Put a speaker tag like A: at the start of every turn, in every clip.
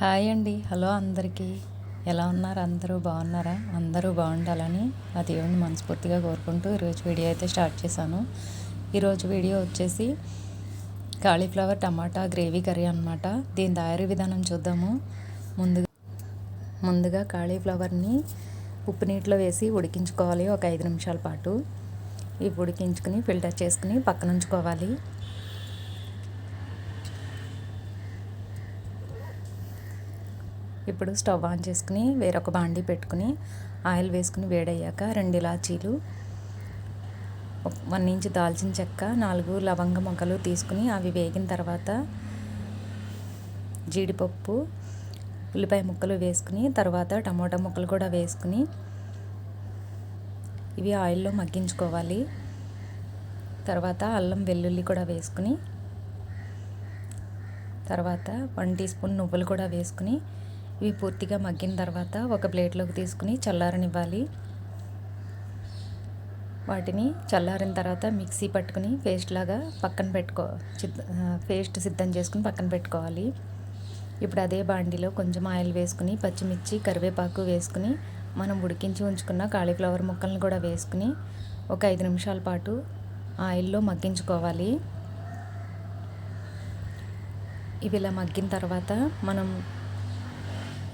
A: Hi అండి. Hello అందరికీ. ఎలా ఉన్నారు? అందరూ బాగున్నారా? అందరూ బాగుండాలని ఆ దేవుడిని మనస్ఫూర్తిగా కోరుకుంటూ ఈరోజు వీడియో అయితే స్టార్ట్ చేశాను. ఈరోజు వీడియో వచ్చేసి కాలీఫ్లవర్ టమాటా గ్రేవీ కర్రీ అనమాట దీని తయారీ విధానం చూద్దాము. ముందుగా ముందుగా కాలీఫ్లవర్ని ఉప్పు నీటిలో వేసి ఉడికించుకోవాలి ఒక ఐదు నిమిషాల పాటు. ఇవి ఉడికించుకుని ఫిల్టర్ చేసుకుని పక్కన ఉంచుకోవాలి. ఇప్పుడు స్టవ్ ఆన్ చేసుకుని వేరొక బాండీ పెట్టుకుని ఆయిల్ వేసుకుని వేడయ్యాక రెండు ఇలాచీలు వన్ ఇంచ్ దాల్చిన చెక్క నాలుగు లవంగ మొగ్గలు తీసుకుని అవి వేగిన తర్వాత జీడిపప్పు ఉల్లిపాయ ముక్కలు వేసుకుని తర్వాత టమోటా ముక్కలు కూడా వేసుకుని ఇవి ఆయిల్లో మగ్గించుకోవాలి. తర్వాత అల్లం వెల్లుల్లి కూడా వేసుకుని తర్వాత వన్ టీ స్పూన్ నువ్వులు కూడా వేసుకుని ఇవి పూర్తిగా మగ్గిన తర్వాత ఒక ప్లేట్లోకి తీసుకుని చల్లారనివ్వాలి. వాటిని చల్లారిన తర్వాత మిక్సీ పట్టుకుని పేస్ట్ లాగా పక్కన పెట్టుకో పేస్ట్ సిద్ధం చేసుకుని పక్కన పెట్టుకోవాలి. ఇప్పుడు అదే బాండిలో కొంచెం ఆయిల్ వేసుకుని పచ్చిమిర్చి కరివేపాకు వేసుకుని మనం ఉడికించి ఉంచుకున్న కాలీఫ్లవర్ ముక్కలను కూడా వేసుకుని ఒక ఐదు నిమిషాల పాటు ఆయిల్లో మగ్గించుకోవాలి. ఇవి ఇలా మగ్గిన తర్వాత మనం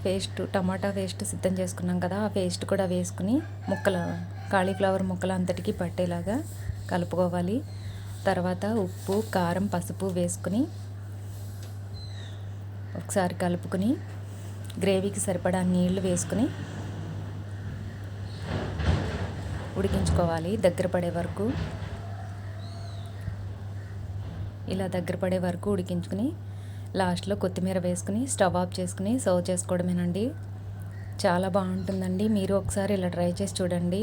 A: పేస్ట్ టమాటా పేస్ట్ సిద్ధం చేసుకున్నాం కదా ఆ పేస్ట్ కూడా వేసుకుని ముక్కలు కాలీఫ్లవర్ ముక్కలు అంతటికి పట్టేలాగా కలుపుకోవాలి. తర్వాత ఉప్పు కారం పసుపు వేసుకుని ఒకసారి కలుపుకుని గ్రేవీకి సరిపడా నీళ్ళు వేసుకుని ఉడికించుకోవాలి దగ్గర పడే వరకు. ఇలా దగ్గర పడే వరకు ఉడికించుకుని లాస్ట్లో కొత్తిమీర వేసుకుని స్టవ్ ఆఫ్ చేసుకుని సర్వ్ చేసుకోవడమేనండి. చాలా బాగుంటుందండి. మీరు ఒకసారి ఇలా ట్రై చేసి చూడండి.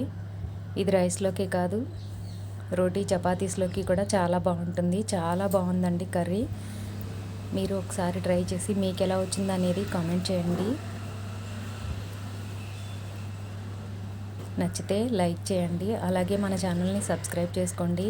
A: ఇది రైస్లోకి కాదు రోటీ చపాతీస్లోకి కూడా చాలా బాగుంటుంది. చాలా బాగుందండి కర్రీ. మీరు ఒకసారి ట్రై చేసి మీకు ఎలా వచ్చింది అనేది కామెంట్ చేయండి. నచ్చితే లైక్ చేయండి. అలాగే మన ఛానల్ని సబ్స్క్రైబ్ చేసుకోండి.